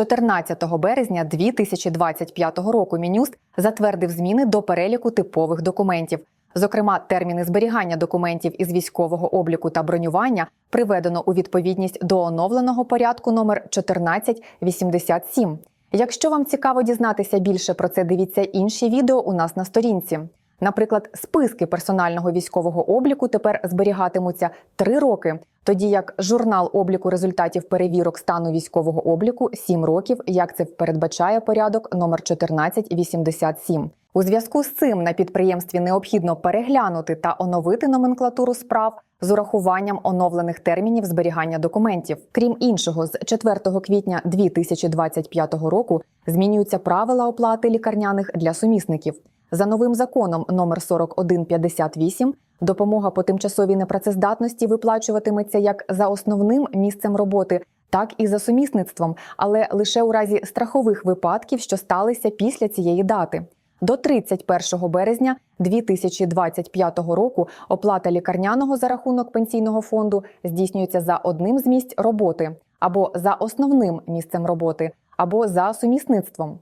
14 березня 2025 року Мінюст затвердив зміни до переліку типових документів. Зокрема, терміни зберігання документів із військового обліку та бронювання приведено у відповідність до оновленого порядку номер 1487. Якщо вам цікаво дізнатися більше про це, дивіться інші відео у нас на сторінці. Наприклад, списки персонального військового обліку тепер зберігатимуться три роки, тоді як журнал обліку результатів перевірок стану військового обліку 7 років, як це передбачає порядок номер 1487. У зв'язку з цим на підприємстві необхідно переглянути та оновити номенклатуру справ з урахуванням оновлених термінів зберігання документів. Крім іншого, з 4 квітня 2025 року змінюються правила оплати лікарняних для сумісників. За новим законом номер 4158 допомога по тимчасовій непрацездатності виплачуватиметься як за основним місцем роботи, так і за сумісництвом, але лише у разі страхових випадків, що сталися після цієї дати. До 31 березня 2025 року оплата лікарняного за рахунок пенсійного фонду здійснюється за одним з місць роботи або за основним місцем роботи, або за сумісництвом.